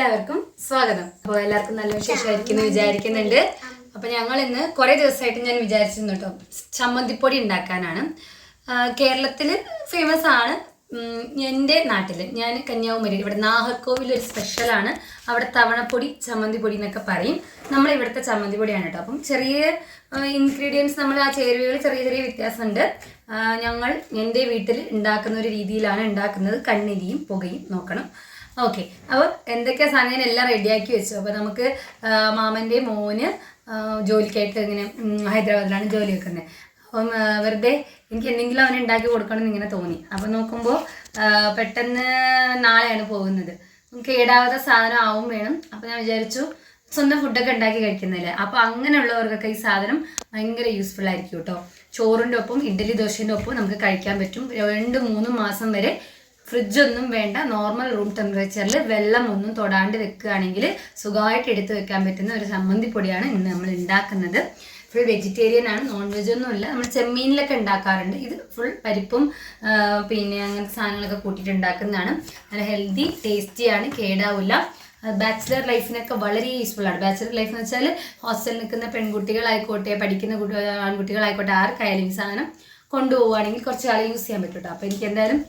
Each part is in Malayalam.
എല്ലാവർക്കും സ്വാഗതം. അപ്പോൾ എല്ലാവർക്കും നല്ല വിശേഷമായിരിക്കുന്നു വിചാരിക്കുന്നുണ്ട്. അപ്പൊ ഞങ്ങൾ ഇന്ന് കുറെ ദിവസമായിട്ട് ഞാൻ വിചാരിച്ചിരുന്നു കേട്ടോ ചമ്മന്തിപ്പൊടി ഉണ്ടാക്കാനാണ്. കേരളത്തിൽ ഫേമസ് ആണ്. എന്റെ നാട്ടിൽ ഞാൻ കന്യാകുമാരി ഇവിടെ നാഹർകോവിൽ ഒരു സ്പെഷ്യലാണ് അവിടെ തവണപ്പൊടി ചമ്മന്തിപ്പൊടി എന്നൊക്കെ പറയും. നമ്മൾ ഇവിടുത്തെ ചമ്മന്തിപ്പൊടിയാണ് കേട്ടോ. അപ്പം ചെറിയ ഇൻഗ്രീഡിയൻസ് നമ്മൾ ആ ചേരുവകൾ ചെറിയ ചെറിയ വ്യത്യാസമുണ്ട്. ഞങ്ങൾ എന്റെ വീട്ടിൽ ഉണ്ടാക്കുന്ന ഒരു രീതിയിലാണ് ഉണ്ടാക്കുന്നത്. കണ്ണിരിയും പുകയും നോക്കണം. ഓക്കെ അപ്പോൾ എന്തൊക്കെയാ സാധനം എല്ലാം റെഡിയാക്കി വെച്ചു? അപ്പോൾ നമുക്ക് മാമന്റെ മോന് ജോലിക്കായിട്ട് ഇങ്ങനെ ഹൈദരാബാദിലാണ് ജോലി വെക്കുന്നത് അപ്പം വെറുതെ എനിക്ക് എന്തെങ്കിലും അവന് ഉണ്ടാക്കി കൊടുക്കണം എന്ന് ഇങ്ങനെ തോന്നി. അപ്പം നോക്കുമ്പോൾ പെട്ടെന്ന് നാളെയാണ് പോകുന്നത്. കേടാവാത്ത സാധനം ആവും വേണം. അപ്പം ഞാൻ വിചാരിച്ചു സ്വന്തം ഫുഡൊക്കെ ഉണ്ടാക്കി കഴിക്കുന്നില്ലേ അപ്പോൾ അങ്ങനെയുള്ളവർക്കൊക്കെ ഈ സാധനം ഭയങ്കര യൂസ്ഫുൾ ആയിരിക്കും കേട്ടോ ചോറിന്റെ ഒപ്പം ഇഡ്ഡലി ദോശന്റെ ഒപ്പം നമുക്ക് കഴിക്കാൻ പറ്റും. രണ്ട് മൂന്ന് മാസം വരെ ഫ്രിഡ്ജൊന്നും വേണ്ട. നോർമൽ റൂം ടെമ്പറേച്ചറിൽ വെള്ളം ഒന്നും തൊടാണ്ട് വെക്കുകയാണെങ്കിൽ സുഖമായിട്ട് എടുത്തു വെക്കാൻ പറ്റുന്ന ഒരു ചമ്മന്തിപ്പൊടിയാണ് ഇന്ന് നമ്മൾ ഉണ്ടാക്കുന്നത്. ഫുൾ വെജിറ്റേറിയൻ ആണ് നോൺ വെജ് ഒന്നും ഇല്ല. നമ്മൾ ചെമ്മീനിലൊക്കെ ഉണ്ടാക്കാറുണ്ട്. ഇത് ഫുൾ പരിപ്പും പിന്നെ അങ്ങനത്തെ സാധനങ്ങളൊക്കെ കൂട്ടിയിട്ട് ഉണ്ടാക്കുന്നതാണ്. നല്ല ഹെൽത്തി ടേസ്റ്റിയാണ് കേടാവില്ല ബാച്ചിലർ ലൈഫിനൊക്കെ വളരെ യൂസ്ഫുൾ ആണ്. ബാച്ചിലർ ലൈഫ് എന്ന് വെച്ചാൽ ഹോസ്റ്റലിൽ നിൽക്കുന്ന പെൺകുട്ടികളായിക്കോട്ടെ പഠിക്കുന്ന കുട്ടി- ആൺകുട്ടികളായിക്കോട്ടെ ആർക്കായാലും ഈ സാധനം കൊണ്ടുപോവുകയാണെങ്കിൽ കുറച്ച് കാലം യൂസ് ചെയ്യാൻ പറ്റും കേട്ടോ അപ്പോൾ എനിക്ക് എന്തായാലും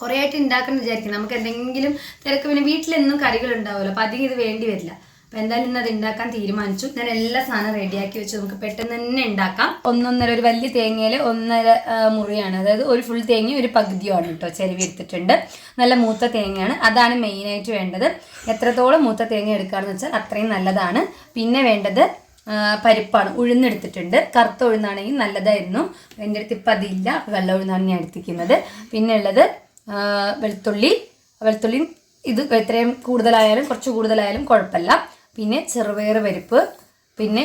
കുറേ ആയിട്ട് ഉണ്ടാക്കണം വിചാരിക്കും നമുക്ക് എന്തെങ്കിലും തിരക്ക് പിന്നെ വീട്ടിലെന്നും കറികൾ ഉണ്ടാവുമല്ലോ അപ്പം അധികം ഇത് വേണ്ടി വരില്ല. അപ്പം എന്തായാലും ഇന്ന് അത് ഉണ്ടാക്കാൻ തീരുമാനിച്ചു. ഞാൻ എല്ലാ സാധനം റെഡിയാക്കി വെച്ചു. നമുക്ക് പെട്ടെന്ന് തന്നെ ഉണ്ടാക്കാം ഒന്നൊന്നര ഒരു വലിയ തേങ്ങയിൽ ഒന്നര മുറിയാണ്. അതായത് ഒരു ഫുൾ തേങ്ങ ഒരു പകുതിയാണ് കേട്ടോ ചെരുവി എടുത്തിട്ടുണ്ട്. നല്ല മൂത്ത തേങ്ങയാണ്. അതാണ് മെയിനായിട്ട് വേണ്ടത്. എത്രത്തോളം മൂത്ത തേങ്ങ എടുക്കുകയാണെന്ന് വെച്ചാൽ അത്രയും നല്ലതാണ്. പിന്നെ വേണ്ടത് പരിപ്പാണ്. ഉഴുന്നെടുത്തിട്ടുണ്ട് കറുത്ത ഉഴുന്നാണെങ്കിൽ നല്ലതായിരുന്നു. എന്റെ അടുത്ത് ഇപ്പം അതില്ല. വെള്ള ഉഴുന്നാണ് ഞാൻ എടുത്തിരിക്കുന്നത്. പിന്നെ ഉള്ളത് വെളുത്തുള്ളി. വെളുത്തുള്ളി ഇത് എത്രയും കൂടുതലായാലും കുറച്ച് കൂടുതലായാലും കുഴപ്പമില്ല. പിന്നെ ചെറുപയർ പരിപ്പ് പിന്നെ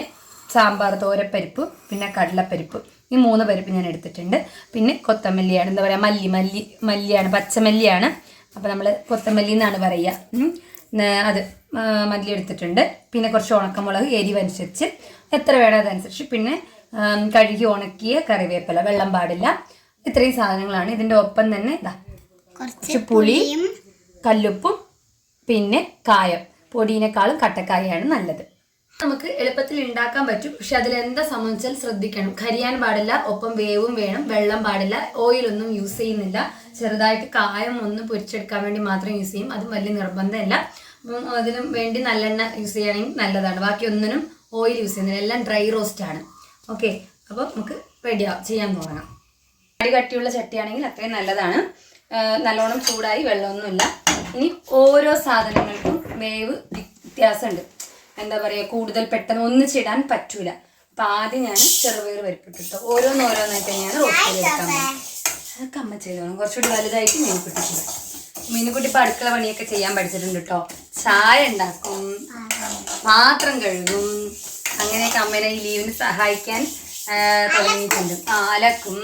സാമ്പാർ തോരപ്പരിപ്പ് പിന്നെ കടലപ്പരിപ്പ്. ഈ മൂന്ന് പരിപ്പ് ഞാൻ എടുത്തിട്ടുണ്ട്. പിന്നെ കൊത്തമല്ലിയാണ് എന്താ പറയുക മല്ലി മല്ലി മല്ലിയാണ് പച്ചമല്ലിയാണ്. അപ്പോൾ നമ്മൾ കൊത്തമല്ലി എന്നാണ് പറയുക. അത് മല്ലി എടുത്തിട്ടുണ്ട്. പിന്നെ കുറച്ച് ഉണക്കമുളക് എരിവനുസരിച്ച്. എത്ര വേണം അതനുസരിച്ച്. പിന്നെ കഴുകി ഉണക്കിയ കറിവേപ്പില. വെള്ളം പാടില്ല. ഇത്രയും സാധനങ്ങളാണ്. ഇതിന്റെ ഒപ്പം തന്നെ ഇതാ കുറച്ച് പുളിയും കല്ലുപ്പും പിന്നെ കായം. പൊടിയിനേക്കാളും കട്ടക്കായാണ് നല്ലത്. നമുക്ക് എളുപ്പത്തിൽ ഉണ്ടാക്കാൻ പറ്റും. പക്ഷെ അതിൽ എന്താ സംബന്ധിച്ചാൽ ശ്രദ്ധിക്കണം. കരിയാൻ പാടില്ല ഒപ്പം വേവും വേണം വെള്ളം പാടില്ല ഓയിലൊന്നും യൂസ് ചെയ്യുന്നില്ല. ചെറുതായിട്ട് കായം ഒന്ന് പൊരിച്ചെടുക്കാൻ വേണ്ടി മാത്രം യൂസ് ചെയ്യും. അതും വലിയ നിർബന്ധമല്ല. അതിനും വേണ്ടി നല്ലെണ്ണ യൂസ് ചെയ്യുകയാണെങ്കിൽ നല്ലതാണ്. ബാക്കി ഒന്നിനും ഓയിൽ യൂസ് ചെയ്യുന്നില്ല. എല്ലാം ഡ്രൈ റോസ്റ്റ് ആണ്. ഓക്കെ. അപ്പോൾ നമുക്ക് റെഡിയാ ചെയ്യാൻ തുടങ്ങാം അടി കട്ടിയുള്ള ചട്ടിയാണെങ്കിൽ അത്രയും നല്ലതാണ്. നല്ലോണം ചൂടായി വെള്ളമൊന്നുമില്ല. ഇനി ഓരോ സാധനങ്ങൾക്കും വേവ് വ്യത്യാസമുണ്ട്. എന്താ പറയുക കൂടുതൽ പെട്ടെന്ന് ഒന്നിച്ചിടാൻ പറ്റൂല. അപ്പം ആദ്യം ഞാൻ ചെറുപയർ പരിപ്പിട്ടിട്ടോ ഓരോന്നോരോന്നായിട്ട് ഞാൻ റോസ്റ്റ് ചെയ്തെടുക്കാൻ അതൊക്കെ അമ്മ ചെയ്തോളും കുറച്ചുകൂടി വലുതായിട്ട് മീൻകുട്ടിക്ക് മീനുകുട്ടി ഇപ്പം അടുക്കള പണിയൊക്കെ ചെയ്യാൻ പഠിച്ചിട്ടുണ്ട് കേട്ടോ ചായ ഉണ്ടാക്കും. പാത്രം കഴുകും. അങ്ങനെയൊക്കെ അമ്മേനെ ഈ ലീവിന് സഹായിക്കാൻ തുടങ്ങിയിട്ടുണ്ട്. അലക്കും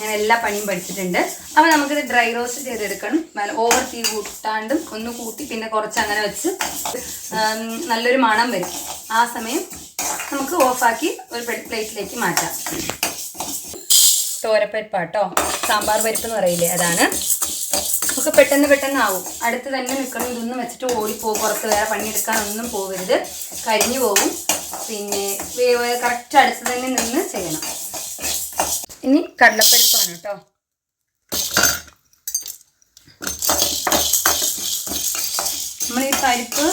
ഞാൻ എല്ലാ പണിയും പഠിച്ചിട്ടുണ്ട്. അപ്പോൾ നമുക്കിത് ഡ്രൈ റോസ്റ്റ് ചെയ്തെടുക്കണം. ഓവർ തീ കൂട്ടാണ്ടും ഒന്ന് കൂട്ടി പിന്നെ കുറച്ച് അങ്ങനെ വെച്ച് നല്ലൊരു മണം വരും. ആ സമയം നമുക്ക് ഓഫാക്കി ഒരു പ്ലേറ്റിലേക്ക് മാറ്റാം. തോരപ്പരിപ്പാട്ടോ? സാമ്പാർ പരിപ്പ് എന്ന് പറയില്ലേ? അതാണ്. നമുക്ക് പെട്ടെന്ന് പെട്ടെന്ന് ആവും അടുത്ത് തന്നെ നിൽക്കണം ഇതൊന്നും വെച്ചിട്ട് ഓടിപ്പോകും പുറത്ത് വേറെ പണിയെടുക്കാനൊന്നും പോകരുത് കരിഞ്ഞു പോകും. പിന്നെ കറക്റ്റ് അടുത്ത് തന്നെ നിന്ന് ചെയ്യണം. ഇനി കടലപ്പരിപ്പാണ് കേട്ടോ. നമ്മൾ ഈ പരിപ്പ്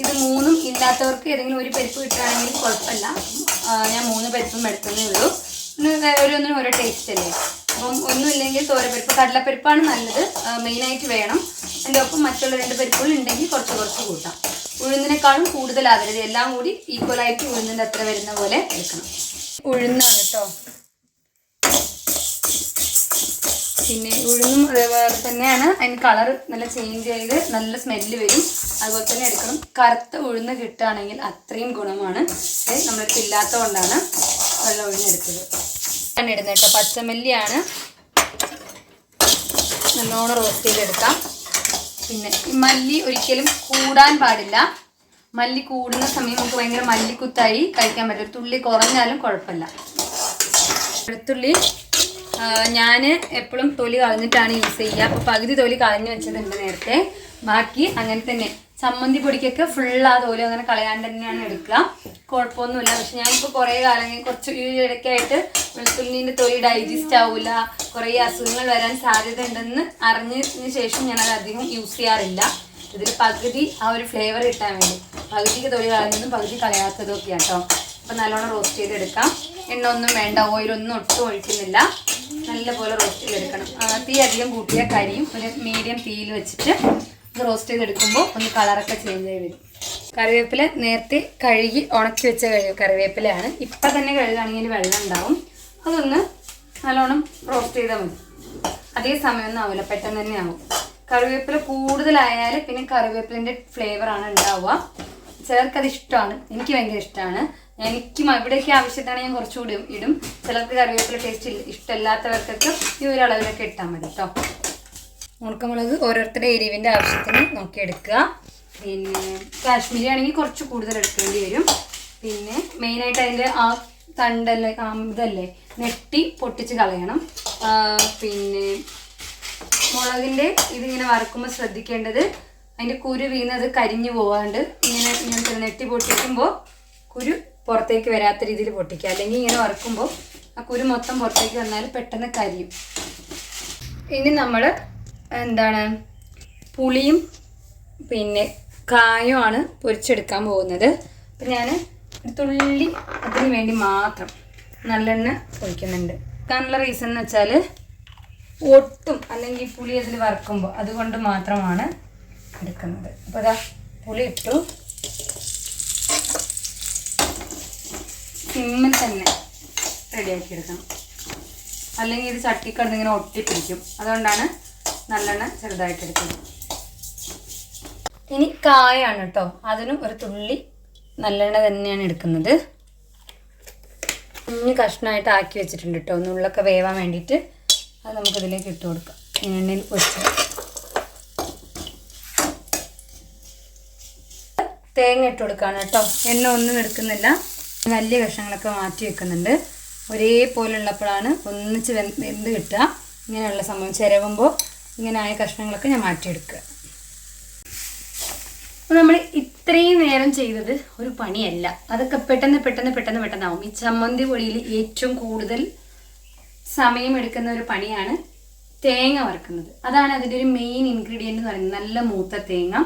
ഇത് മൂന്നും ഇല്ലാത്തവർക്ക് ഏതെങ്കിലും ഒരു പരിപ്പ് കിട്ടുകയാണെങ്കിൽ കുഴപ്പമില്ല. ഞാൻ മൂന്ന് പരിപ്പും എടുത്തതേ ഉള്ളൂ. ഓരോന്നിനും ഓരോ ടേസ്റ്റ് അല്ലേ? അപ്പം ഒന്നുമില്ലെങ്കിൽ തോരപ്പരിപ്പ് കടലപ്പരിപ്പാണ് നല്ലത്. മെയിനായിട്ട് വേണം. അതിന്റെ ഒപ്പം മറ്റുള്ള രണ്ട് പരിപ്പുകൾ ഉണ്ടെങ്കിൽ കുറച്ച് കുറച്ച് കൂട്ടാം. ഉഴുന്നിനേക്കാളും കൂടുതലാകരുത് എല്ലാം കൂടി ഈക്വലായിട്ട് ഉഴുന്നിന്റെ അത്ര വരുന്ന പോലെ എടുക്കണം. ഉഴുന്നാണ് കേട്ടോ. പിന്നെ ഉഴുന്നും അതേപോലെ തന്നെയാണ്. അതിന് കളർ നല്ല ചേഞ്ച് ചെയ്ത് നല്ല സ്മെല്ല് വരും. അതുപോലെ തന്നെ എടുക്കണം. കറുത്ത ഉഴുന്ന് കിട്ടുകയാണെങ്കിൽ അത്രയും ഗുണമാണ്. നമ്മൾക്ക് ഇല്ലാത്തത് കൊണ്ടാണ് വെള്ളം ഉഴുന്നെടുത്തത് ആണ് ഇടുന്നത് കേട്ടോ. പച്ചമല്ലിയാണ്. നല്ലോണം റോസ്റ്റ് ചെയ്തെടുക്കാം. പിന്നെ ഈ മല്ലി ഒരിക്കലും കൂടാൻ പാടില്ല. മല്ലി കൂടുന്ന സമയം നമുക്ക് ഭയങ്കര മല്ലിക്കുത്തായി കഴിക്കാൻ പറ്റും തുള്ളി കുറഞ്ഞാലും കുഴപ്പമില്ല. വെളുത്തുള്ളി ഞാൻ എപ്പോഴും തൊലി കളഞ്ഞിട്ടാണ് യൂസ് ചെയ്യുക. അപ്പോൾ പകുതി തൊലി കളഞ്ഞു വെച്ചതുണ്ട് നേരത്തെ. ബാക്കി അങ്ങനെ തന്നെ. ചമ്മന്തി പൊടിക്കൊക്കെ ഫുൾ ആ തോലും അങ്ങനെ കളയാണ്ട് തന്നെയാണ് എടുക്കുക. കുഴപ്പമൊന്നുമില്ല. പക്ഷെ ഞാനിപ്പോൾ കുറേ കാലം കുറച്ച് ഇടയ്ക്കായിട്ട് വെളുത്തുള്ളിന്റെ തൊലി ഡൈജസ്റ്റ് ആവില്ല കുറേ അസുഖങ്ങൾ വരാൻ സാധ്യത ഉണ്ടെന്ന് അറിഞ്ഞതിന് ശേഷം ഞാനത് അധികം യൂസ് ചെയ്യാറില്ല. ഇതിൽ പകുതി ആ ഒരു ഫ്ലേവർ കിട്ടാൻ വേണ്ടി. പകുതിക്ക് തൊലി കളഞ്ഞതും പകുതി കളയാത്തതും ഒക്കെ കേട്ടോ അപ്പം നല്ലോണം റോസ്റ്റ് ചെയ്തെടുക്കാം. എണ്ണ ഒന്നും വേണ്ട. ഓയിലൊന്നും ഒട്ടും ഒഴിക്കുന്നില്ല. നല്ലപോലെ റോസ്റ്റ് ചെയ്തെടുക്കണം. തീ അധികം കൂട്ടിയാൽ കരിയും ഒരു മീഡിയം തീയിൽ വെച്ചിട്ട് ഇത് റോസ്റ്റ് ചെയ്തെടുക്കുമ്പോൾ ഒന്ന് കളറൊക്കെ ചേഞ്ച് ആയി വരും. കറിവേപ്പില നേരത്തെ കഴുകി ഉണക്കി വെച്ച കറിവേപ്പിലയാണ്. ഇപ്പം തന്നെ കഴുകുകയാണെങ്കിൽ വെള്ളം ഉണ്ടാവും. അതൊന്ന് നല്ലോണം റോസ്റ്റ് ചെയ്താൽ മതി. അതേ സമയമൊന്നും ആവില്ല പെട്ടെന്ന് തന്നെ ആവും. കറിവേപ്പില കൂടുതലായാൽ പിന്നെ കറിവേപ്പിലിന്റെ ഫ്ലേവറാണ് ഉണ്ടാവുക. ചിലർക്കത് ഇഷ്ടമാണ് എനിക്ക് ഭയങ്കര ഇഷ്ടമാണ് എനിക്ക് ഇവിടെയൊക്കെ ആവശ്യത്തിനാണ് ഞാൻ കുറച്ചുകൂടി ഇടും. ചിലർക്ക് കറിവേപ്പില ടേസ്റ്റ് ഇഷ്ടമില്ലാത്തവർക്കൊക്കെ ഈ ഒരു അളവിലൊക്കെ ഇട്ടാൽ മതി കേട്ടോ ഉണക്കമുളക് ഓരോരുത്തരുടെ എരിവിന്റെ ആവശ്യത്തിന് നോക്കി എടുക്കുക. പിന്നെ കാശ്മീരി ആണെങ്കിൽ കുറച്ച് കൂടുതൽ എടുക്കേണ്ടി വരും. പിന്നെ മെയിനായിട്ട് അതിന്റെ ആ തണ്ടല്ലേ ഇതല്ലേ നെട്ടി പൊട്ടിച്ച് കളയണം. പിന്നെ മുളകിന്റെ ഇതിങ്ങനെ വറക്കുമ്പോൾ ശ്രദ്ധിക്കേണ്ടത് അതിന്റെ കുരു വീണത് കരിഞ്ഞു പോവാണ്ട് ഇങ്ങനെ ഇങ്ങനത്തെ നെട്ടി പൊട്ടിക്കുമ്പോൾ കുരു പുറത്തേക്ക് വരാത്ത രീതിയിൽ പൊട്ടിക്കുക. അല്ലെങ്കിൽ ഇങ്ങനെ വറുക്കുമ്പോൾ ആ കുരു മൊത്തം പുറത്തേക്ക് വന്നാൽ പെട്ടെന്ന് കരിയും. ഇനി നമ്മൾ എന്താണ്? പുളിയും പിന്നെ കായുമാണ് പൊരിച്ചെടുക്കാൻ പോകുന്നത്. അപ്പം ഞാൻ ഒരു തുള്ളി അതിന് വേണ്ടി മാത്രം നല്ലെണ്ണ ഒഴിക്കുന്നുണ്ട്. കാരണം റീസൺ എന്ന് വെച്ചാൽ ഒട്ടും അല്ലെങ്കിൽ പുളി അതിൽ വറുക്കുമ്പോൾ അതുകൊണ്ട് മാത്രമാണ് എടുക്കുന്നത്. അപ്പോൾ അതാ പുളി ഇട്ടു. സിമ്മിൽ തന്നെ റെഡിയാക്കി എടുക്കണം അല്ലെങ്കിൽ ഇത് ചട്ടിക്കടന്ന് ഇങ്ങനെ ഒട്ടിപ്പിടിക്കും. അതുകൊണ്ടാണ് നല്ലെണ്ണ ചെറുതായിട്ട് എടുക്കുന്നത് ഇനി കായാണ് കേട്ടോ അതിനും ഒരു തുള്ളി നല്ലെണ്ണ തന്നെയാണ് എടുക്കുന്നത്. കുഞ്ഞ് കഷ്ണമായിട്ട് ആക്കി വെച്ചിട്ടുണ്ട് കേട്ടോ നുള്ളൊക്കെ വേവാൻ വേണ്ടിയിട്ട് അത് നമുക്കിതിലേക്ക് ഇട്ട് കൊടുക്കാം. എണ്ണയിൽ പൊരിച്ച് തേങ്ങ ഇട്ട് കൊടുക്കുകയാണ് കേട്ടോ എണ്ണ ഒന്നും എടുക്കുന്നില്ല. വലിയ കഷ്ണങ്ങളൊക്കെ മാറ്റി വെക്കുന്നുണ്ട്. ഒരേപോലുള്ളപ്പോഴാണ് ഒന്നിച്ച് വെന്ത് കിട്ടുക. ഇങ്ങനെയുള്ള സംഭവം ചിരവുമ്പോൾ ഇങ്ങനെ ആയ കഷ്ണങ്ങളൊക്കെ ഞാൻ മാറ്റിയെടുക്കുക. അപ്പോൾ നമ്മൾ ഇത്രയും നേരം ചെയ്തത് ഒരു പണിയല്ല. അതൊക്കെ പെട്ടെന്ന് പെട്ടെന്ന് പെട്ടെന്ന് പെട്ടെന്നാവും. ഈ ചമ്മന്തി പൊടിയിൽ ഏറ്റവും കൂടുതൽ സമയം എടുക്കുന്ന ഒരു പണിയാണ് തേങ്ങ വറുക്കുന്നത്. അതാണ് അതിന്റെ ഒരു മെയിൻ ഇൻഗ്രീഡിയന്റ് എന്ന് പറയുന്നത്. നല്ല മൂത്ത തേങ്ങ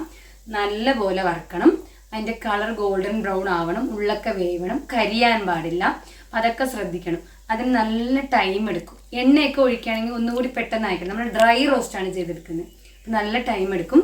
നല്ല പോലെ വറുക്കണം. അതിന്റെ കളർ ഗോൾഡൻ ബ്രൗൺ ആവണം ഉള്ളൊക്കെ വേവണം കരിയാൻ പാടില്ല. അതൊക്കെ ശ്രദ്ധിക്കണം. അതിന് നല്ല ടൈം എടുക്കും. എണ്ണയൊക്കെ ഒഴിക്കുകയാണെങ്കിൽ ഒന്നുകൂടി പെട്ടെന്ന് അയക്കണം. നമ്മൾ ഡ്രൈ റോസ്റ്റാണ് ചെയ്തെടുക്കുന്നത്. നല്ല ടൈം എടുക്കും.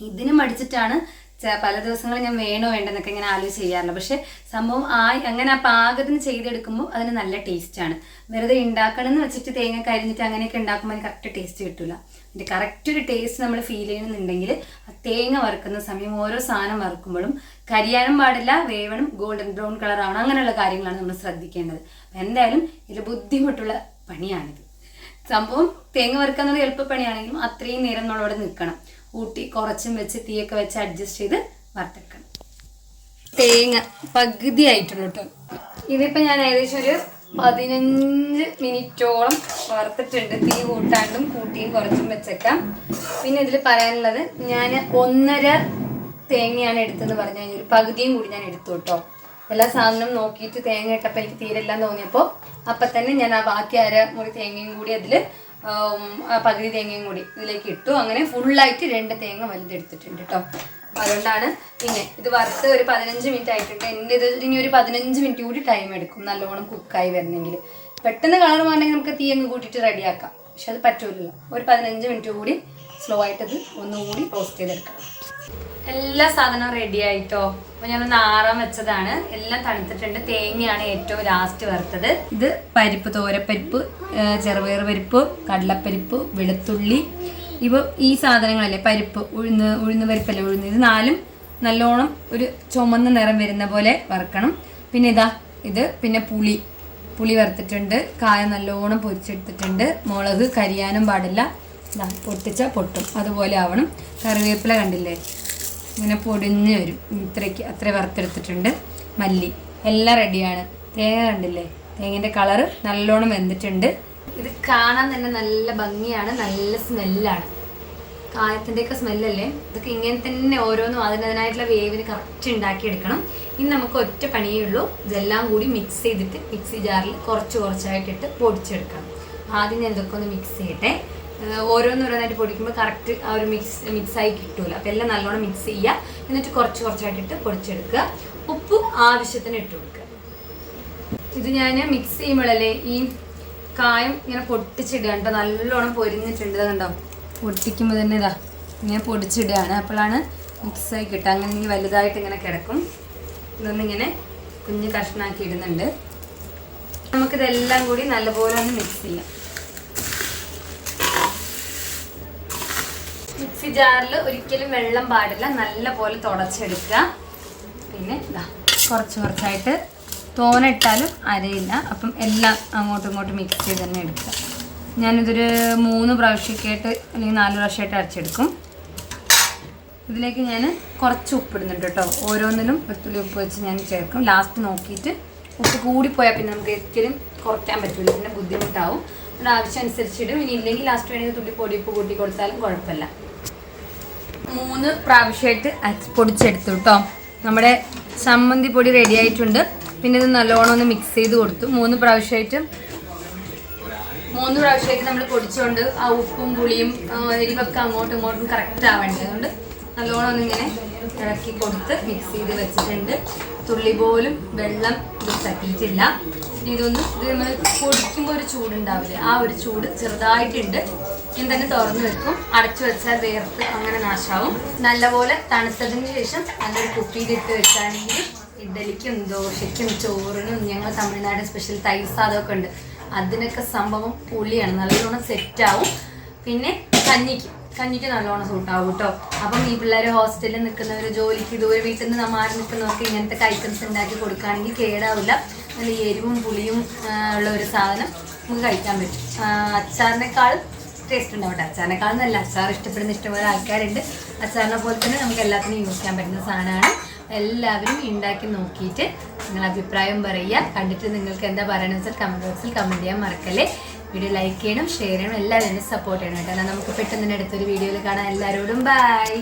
ഇതിന് മടിച്ചിട്ടാണ് പല ദിവസങ്ങൾ ഞാൻ വേണോ വേണ്ടെന്നൊക്കെ ഇങ്ങനെ ആലോചിച്ച് ചെയ്യാറില്ല പക്ഷെ സംഭവം ആ അങ്ങനെ ആ പാകത്തിന് ചെയ്തെടുക്കുമ്പോൾ അതിന് നല്ല ടേസ്റ്റാണ് വെറുതെ ഉണ്ടാക്കണം എന്ന് വെച്ചിട്ട് തേങ്ങ കരിഞ്ഞിട്ട് അങ്ങനെയൊക്കെ ഉണ്ടാക്കുമ്പോൾ അതിന് കറക്റ്റ് ടേസ്റ്റ് കിട്ടില്ല അതിന്റെ കറക്റ്റ് ഒരു ടേസ്റ്റ് നമ്മൾ ഫീൽ ചെയ്യണമെന്നുണ്ടെങ്കിൽ ആ തേങ്ങ വറുക്കുന്ന സമയം ഓരോ സാധനം വറുക്കുമ്പോഴും കരിയാനും പാടില്ല വേവണം ഗോൾഡൻ ബ്രൗൺ കളർ ആവണം അങ്ങനെയുള്ള കാര്യങ്ങളാണ് നമ്മൾ ശ്രദ്ധിക്കേണ്ടത്. എന്തായാലും ഇത് ബുദ്ധിമുട്ടുള്ള പണിയാണിത്. സംഭവം തേങ്ങ വറുക്കുന്നത് എളുപ്പപ്പണിയാണെങ്കിലും അത്രയും നേരം നമ്മളവിടെ നിൽക്കണം ഊട്ടി കുറച്ചും വെച്ച് തീയൊക്കെ വെച്ച് അഡ്ജസ്റ്റ് ചെയ്ത് വറുത്തെടുക്കണം. തേങ്ങ പകുതി ആയിട്ടുള്ളൂ കേട്ടോ. ഇതിപ്പോൾ ഞാൻ ഏകദേശം ഒരു പതിനഞ്ച് മിനിറ്റോളം വറുത്തിട്ടുണ്ട്. തീ കൂട്ടാണ്ടും കൂട്ടിയും കുറച്ചും വെച്ചേക്കാം. പിന്നെ ഇതിൽ പറയാനുള്ളത് ഞാൻ ഒന്നര തേങ്ങയാണ് എടുത്തതെന്ന് പറഞ്ഞു കഴിഞ്ഞാൽ ഒരു പകുതിയും കൂടി ഞാൻ എടുത്തു കേട്ടോ. എല്ലാ സാധനവും നോക്കിയിട്ട് തേങ്ങ ഇട്ടപ്പോൾ എനിക്ക് തീരെല്ലാം തോന്നിയപ്പോൾ അപ്പം തന്നെ ഞാൻ ആ ബാക്കി അര മുറി തേങ്ങയും കൂടി അതിൽ പകുതി തേങ്ങയും കൂടി ഇതിലേക്ക് ഇട്ടു. അങ്ങനെ ഫുള്ളായിട്ട് രണ്ട് തേങ്ങ വലുതെടുത്തിട്ടുണ്ട് കേട്ടോ അതുകൊണ്ടാണ് പിന്നെ ഇത് വറുത്ത് ഒരു പതിനഞ്ച് മിനിറ്റ് ആയിട്ടുണ്ട്. എന്റെ ഇത് ഇനി ഒരു പതിനഞ്ച് മിനിറ്റ് കൂടി ടൈം എടുക്കും നല്ലോണം കുക്കായി വരണമെങ്കിൽ പെട്ടെന്ന് കളർ മാറണമെങ്കിൽ നമുക്ക് തീ അങ്ങ് കൂട്ടിയിട്ട് റെഡിയാക്കാം പക്ഷെ അത് പറ്റൂലല്ലോ. ഒരു പതിനഞ്ച് മിനിറ്റ് കൂടി സ്ലോ ആയിട്ടത് ഒന്നുകൂടി റോസ്റ്റ് ചെയ്തെടുക്കണം. എല്ലാ സാധനവും റെഡി ആയിട്ടോ? അപ്പൊ ഞാനൊന്ന് ആറാൻ വെച്ചതാണ്. എല്ലാം തണുത്തിട്ടുണ്ട്. തേങ്ങയാണ് ഏറ്റവും ലാസ്റ്റ് വറുത്തത്. ഇത് പരിപ്പ് തോരപ്പരിപ്പ് ചെറുപയർ പരിപ്പ് കടലപ്പരിപ്പ് വെളുത്തുള്ളി. ഇവ ഈ സാധനങ്ങളല്ലേ? പരിപ്പ് ഉഴുന്ന് ഉഴുന്ന് പരിപ്പല്ലേ ഉഴുന്ന്. ഇത് നാലും നല്ലോണം ഒരു ചുമന്ന നിറം വരുന്ന പോലെ വറുക്കണം. പിന്നെ ഇതാ ഇത് പിന്നെ പുളി. പുളി വറുത്തിട്ടുണ്ട്. കായ നല്ലോണം പൊരിച്ചെടുത്തിട്ടുണ്ട്. മുളക് കരിയാനും പാടില്ല. ഇതാ പൊട്ടിച്ച പൊട്ടും. അതുപോലെ ആവണം. കറിവേപ്പില കണ്ടില്ലേ? ഇങ്ങനെ പൊടിഞ്ഞ് വരും. ഇത്രയ്ക്ക് അത്ര വറുത്തെടുത്തിട്ടുണ്ട്. മല്ലി. എല്ലാം റെഡിയാണ് തേങ്ങ കണ്ടില്ലേ? തേങ്ങന്റെ കളറ് നല്ലോണം വെന്തിട്ടുണ്ട്. ഇത് കാണാൻ തന്നെ നല്ല ഭംഗിയാണ്. നല്ല സ്മെല്ലാണ് കായത്തിന്റെയൊക്കെ സ്മെല്ലല്ലേ ഇതൊക്കെ ഇങ്ങനെ തന്നെ ഓരോന്നും അതിനതിനായിട്ടുള്ള വേവിന് കറക്റ്റ് ഉണ്ടാക്കിയെടുക്കണം. ഇനി നമുക്ക് ഒറ്റ പണിയേ ഉള്ളൂ. ഇതെല്ലാം കൂടി മിക്സ് ചെയ്തിട്ട് മിക്സി ജാറിൽ കുറച്ച് കുറച്ചായിട്ടിട്ട് പൊടിച്ചെടുക്കണം. ആദ്യം ഞാൻ ഇതൊക്കെ ഒന്ന് മിക്സ് ചെയ്യട്ടെ. ഓരോന്നോരോന്നായിട്ട് പൊടിക്കുമ്പോൾ കറക്റ്റ് ആ ഒരു മിക്സ് മിക്സായി കിട്ടൂല. അപ്പം എല്ലാം നല്ലോണം മിക്സ് ചെയ്യുക എന്നിട്ട് കുറച്ച് കുറച്ചായിട്ടിട്ട് പൊടിച്ചെടുക്കുക. ഉപ്പ് ആവശ്യത്തിന് ഇട്ട് കൊടുക്കുക. ഇത് ഞാൻ മിക്സ് ചെയ്യുമ്പോഴല്ലേ ഈ കായം ഇങ്ങനെ പൊട്ടിച്ചിടുക കേട്ടോ നല്ലോണം പൊരിഞ്ഞിട്ടുണ്ട്. കണ്ടോ? പൊട്ടിക്കുമ്പോൾ തന്നെ ഇതാ ഇങ്ങനെ പൊടിച്ചിടുകയാണ്. അപ്പോഴാണ് മിക്സായി കിട്ടുക. അങ്ങനെ ഇനി വലുതായിട്ട് ഇങ്ങനെ കിടക്കും. ഇതൊന്നിങ്ങനെ കുഞ്ഞ് കഷ്ണാക്കി ഇടുന്നുണ്ട്. നമുക്കിതെല്ലാം കൂടി നല്ലപോലെ ഒന്ന് മിക്സ് ചെയ്യാം. മിക്സി ജാറിൽ ഒരിക്കലും വെള്ളം പാടില്ല. നല്ല പോലെ തുടച്ചെടുക്കുക. പിന്നെ ഇതാ കുറച്ച് കുറച്ചായിട്ട് തോന ഇട്ടാലും അരയില്ല. അപ്പം എല്ലാം അങ്ങോട്ടും ഇങ്ങോട്ടും മിക്സ് ചെയ്ത് തന്നെ എടുക്കുക. ഞാനിതൊരു മൂന്ന് പ്രാവശ്യമൊക്കെ ആയിട്ട് അല്ലെങ്കിൽ നാല് പ്രാവശ്യമായിട്ട് അരച്ചെടുക്കും. ഇതിലേക്ക് ഞാൻ കുറച്ച് ഉപ്പ് ഇടുന്നുണ്ട് കേട്ടോ ഓരോന്നിലും തുള്ളി ഉപ്പ് വെച്ച് ഞാൻ ചേർക്കും. ലാസ്റ്റ് നോക്കിയിട്ട് ഉപ്പ് കൂടിപ്പോയാൽ പിന്നെ നമുക്ക് ഒരിക്കലും കുറയ്ക്കാൻ പറ്റില്ല പിന്നെ ബുദ്ധിമുട്ടാവും. നമ്മുടെ ആവശ്യം അനുസരിച്ചിടും ഇനി ഇല്ലെങ്കിൽ ലാസ്റ്റ് വേണമെങ്കിൽ തുള്ളി പൊടി ഉപ്പ് കൂട്ടി കൊടുത്താലും കുഴപ്പമില്ല. മൂന്ന് പ്രാവശ്യമായിട്ട് പൊടിച്ചെടുത്തു കേട്ടോ നമ്മുടെ ചമ്മന്തി പൊടി റെഡി ആയിട്ടുണ്ട്. പിന്നെ ഇത് നല്ലോണം ഒന്ന് മിക്സ് ചെയ്ത് കൊടുത്തു. മൂന്ന് പ്രാവശ്യമായിട്ട് മൂന്ന് പ്രാവശ്യമായിട്ട് നമ്മൾ പൊടിച്ചുകൊണ്ട് ആ ഉപ്പും പുളിയും എരിവൊക്കെ അങ്ങോട്ടും ഇങ്ങോട്ടും കറക്റ്റ് ആവേണ്ടത് അതുകൊണ്ട് നല്ലോണം ഒന്നിങ്ങനെ ഇളക്കി കൊടുത്ത് മിക്സ് ചെയ്ത് വെച്ചിട്ടുണ്ട്. തുള്ളി പോലും വെള്ളം ഇത് തട്ടിയിട്ടില്ല. ഇതൊന്ന് ഇത് നമ്മൾ പൊടിക്കുമ്പോൾ ഒരു ചൂടുണ്ടാവില്ലേ? ആ ഒരു ചൂട് ചെറുതായിട്ടുണ്ട്. ഇനി തന്നെ തുറന്ന് വെക്കും. അടച്ചു വെച്ചാൽ വേർത്ത് അങ്ങനെ നാശാവും. നല്ലപോലെ തണുത്തതിന് ശേഷം നല്ലൊരു കുപ്പിയിലിട്ട് വെച്ചാണെങ്കിൽ ഇഡലിക്കും ദോശയ്ക്കും ചോറിനും ഞങ്ങൾ തമിഴ്നാട് സ്പെഷ്യൽ തൈര് സാധമൊക്കെ ഉണ്ട്. അതിനൊക്കെ സംഭവം പുളിയാണ്. നല്ലോണം സെറ്റാവും പിന്നെ കഞ്ഞിക്ക്. കഞ്ഞിക്ക് നല്ലോണം സൂട്ടാവും കേട്ടോ. അപ്പം ഈ പിള്ളേർ ഹോസ്റ്റലിൽ നിൽക്കുന്നവർ ജോലിക്ക് ദൂരെ വീട്ടിൽ നിന്ന് മാറി നിൽക്കുന്നവർക്ക് ഇങ്ങനത്തെ ഐറ്റംസ് ഉണ്ടാക്കി കൊടുക്കുകയാണെങ്കിൽ കേടാവില്ല. നല്ല എരിവും പുളിയും ഉള്ള ഒരു സാധനം നമുക്ക് കഴിക്കാൻ പറ്റും. അച്ചാറിനേക്കാൾ ടേസ്റ്റ് ഉണ്ടാവട്ടെ അച്ചാറിനേക്കാൾ നല്ല. അച്ചാർ ഇഷ്ടപ്പെടുന്ന ഇഷ്ടംപോലെ ആൾക്കാരുണ്ട്. അച്ചാറിനെ പോലെ തന്നെ നമുക്ക് എല്ലാത്തിനും യൂസ് ചെയ്യാൻ പറ്റുന്ന സാധനമാണ്. എല്ലാവരും ഉണ്ടാക്കി നോക്കിയിട്ട് നിങ്ങൾ അഭിപ്രായം പറയുക. കണ്ടിട്ട് നിങ്ങൾക്ക് എന്താ പറയണമെന്ന് വെച്ചാൽ കമന്റ് ബോക്സിൽ കമന്റ് ചെയ്യാൻ മറക്കല്ലേ. വീഡിയോ ലൈക്ക് ചെയ്യണം ഷെയർ ചെയ്യണം എല്ലാവരും സപ്പോർട്ട് ചെയ്യണം കേട്ടോ. എന്നാൽ നമുക്ക് പെട്ടെന്ന് തന്നെ അടുത്തൊരു വീഡിയോയിൽ കാണാം. എല്ലാവരോടും ബൈ